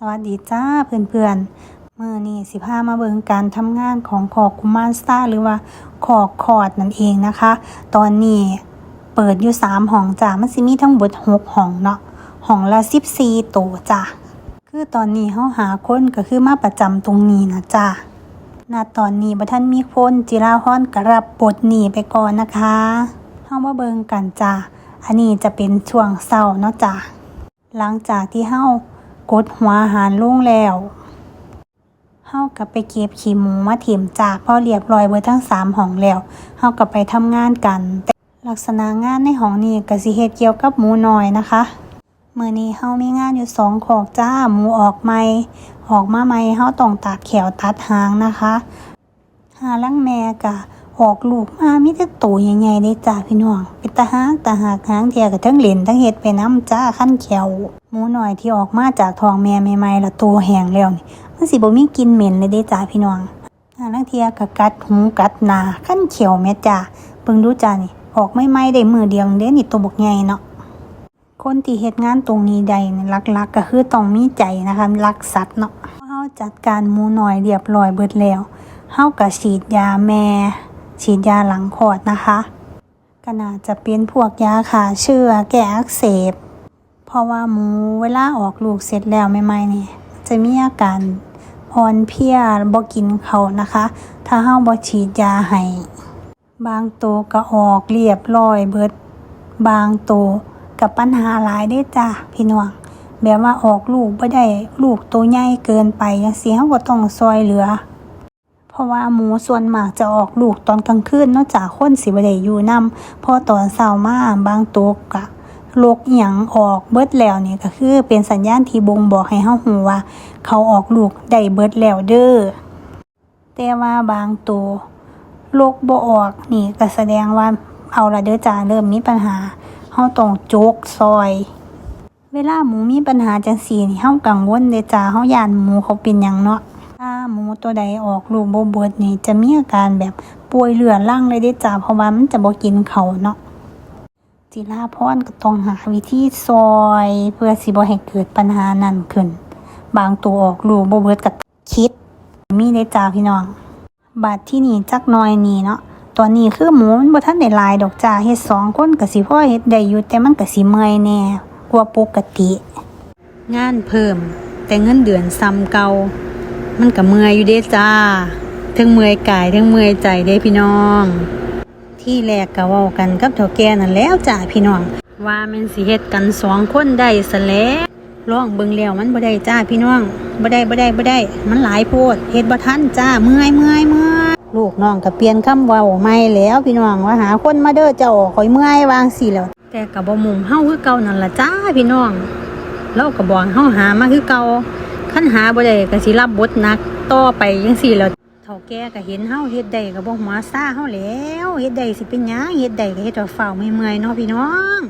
สวัสดีจ้าเพื่อนๆเมื่อนี้สิพามาเบิ่งการทำงานของขอกกุมารสตาหรือว่าขอกคอร์ดนั่นเองนะคะ ตอนนี้เปิดอยู่3ห้องจ้ามันสิมีทั้งหมด6ห้องเนาะห้องละ14โตวจ้าคือตอนนี้เฮาหาคนก็คือมาประจำตรงนี้นะจ้าณตอนนี้บ่ทันมีคนจิราพรก็รับบทนี้ไปก่อนนะคะเฮามาเบิ่งกันจ้าอันนี้จะเป็นช่วงเช้าเนาะจ้าหลังจากที่เฮา กดหัวอาหารลงแล้วเฮาก็ไปเก็บขี้หมูมาถิ่มจากพอเรียบร้อยเบิดทั้งสามห้องแล้วเฮาก็ไปทำงานกัน แต่ลักษณะงานในห้องนี้ก็สิเฮ็ดเกี่ยวกับหมูน้อยนะคะมื้อนี้เฮามีงานอยู่สองขอกจ้าหมูออกใหม่ออกมาใหม่เฮาต้องตัดแขวตัดหางนะคะ หาลังแม่กะ ออกลูกมามีแต่โตใหญ่ๆเด้จ้าพี่น้อง เป็นตาหากตาหากหางเทียกับทั้งเหรนทั้งเฮ็ดไปน้ำจ้าขั้นแขวหมูหน่อยที่ออกมาจากท้องแม่ใหม่ๆและตัวแห้งแล้วนี่มันสิบ่มีกินเหม็นเลยเด้จ้าพี่น้องหาลังเทียกับกัดหูกัดนาขั้นเขียวแม่จ้าเบิ่งดูจ้านี่ ออกไม่ๆได้มือเดียวเด้นี่ตัวบกใหญ่เนาะคนที่เฮ็ดงานตรงนี้ใดนี่ยหลักๆก็คือต้องมีใจนะคะรักสัตว์เนาะเฮาจัดการหมูหน่อยเรียบร้อยเบิดแล้วเฮาก็ฉีดยาแม่ ฉีดยาหลังคลอดนะคะก็น่าจะเป็นพวกยาฆ่าเชื้อแก้อักเสบ เพราะว่าหมูเวลาออกลูกเสร็จแล้วใหม่ๆนี่จะมีอาการอ่อนเพลียบ่กินเขานะคะ ถ้าเฮาบ่ฉีดยาให้บางตัวก็ออกเรียบร้อยเบิด บางตัวกับปัญหาหลายได้จ้ะพี่น้องแบบว่าออกลูกบ่ได้ลูกตัวใหญ่เกินไปจังซี่เฮาก็ต้องซอยเหลือ เพราะว่าหมูส่วนมากจะออกลูกตอนกลางคืนนอกจากคนสิบ่ได้อยู่นํพอตอนเช้ามาบางตัวก็โรคอิหยังออกเบิดแล้วนี่ก็คือเป็นสัญญาณที่บ่งบอกให้เฮาฮู้ว่า เขาออกลูกได้เบิดแล้วเด้อแต่ว่าบางตัวโรคบ่ออกนี่ก็แสดงว่าเอาละเด้อจ้าเริ่มมีปัญหาเฮาต้องโจกซอย เวลาหมูมีปัญหาจังซี่นี่เฮากังวลเด้อจ้าเฮาย่านหมูเขาเป็นหยังเนาะถ้า หมูตัวใดออกลูกบ่เบิดนี่จะมีอาการแบบป่วยเรื้อรังเลยเด้จ้าเพราะว่ามันจะบ่กินเขาเนาะจิราพรก็ต้องหาวิธีซอยเพื่อสิบ่ให้เกิดปัญหานั้นขึ้น บางตัวออกลูกบ่เบิดก็คิด มีเด้จ้าพี่น้องบาดที่นี่จักน่อยนี่เนาะตอนนี้คือหมูมันบ่ทันได้ลายดอกจ้าเฮ็ดสองคนก็สิพ่อเฮ็ดได้อยู่แต่มันก็สิเมื่อยแน่กว่าปกติ งานเพิ่ม แต่เงินเดือนซ้ำเก่า มันก็เมื่อยอยู่เด้จ้าทั้งเมื่อยกายทั้งเมื่อยใจเด้พี่น้อง ที่แรกก็เว้ากันกับเฒ่าแก่นั่นแล้วจ้าพี่น้อง ว่าม่นสิเฮ็ดกันสองคนได้ซะแล้วลองเบิ่งแล้วมันบ่ได้จ้าพี่น้องบ่ได้บ่ได้บ่ได้ มันหลายโพดเฮ็ดบ่ทันจ้าเมื่อยเมื่อยเมื่อยลูกน้องก็เปลี่ยนคำเว้าใหม่แล้วพี่น้องว่าหาคนมาเด้อเจ้าข่อยเมื่อยวางสิแล้ว แต่ก็บ่มุมเฮาคือเก่านั่นล่ะจ้าพี่น้องเราก็บอกเฮาหามาคือเก่า คันหาบ่ได้ก็สิรับบทนักต่อไปจังซี่แล้วเฒ่าแก่ก็เห็นเฮาเฮ็ดได้ก็บ่หัวซ่าเฮาแล้วเฮ็ดได้สิเป็นหยังเฮ็ดได้ก็เฮ็ดว่าเฝ้าเมื่อยๆเนาะพี่น้อง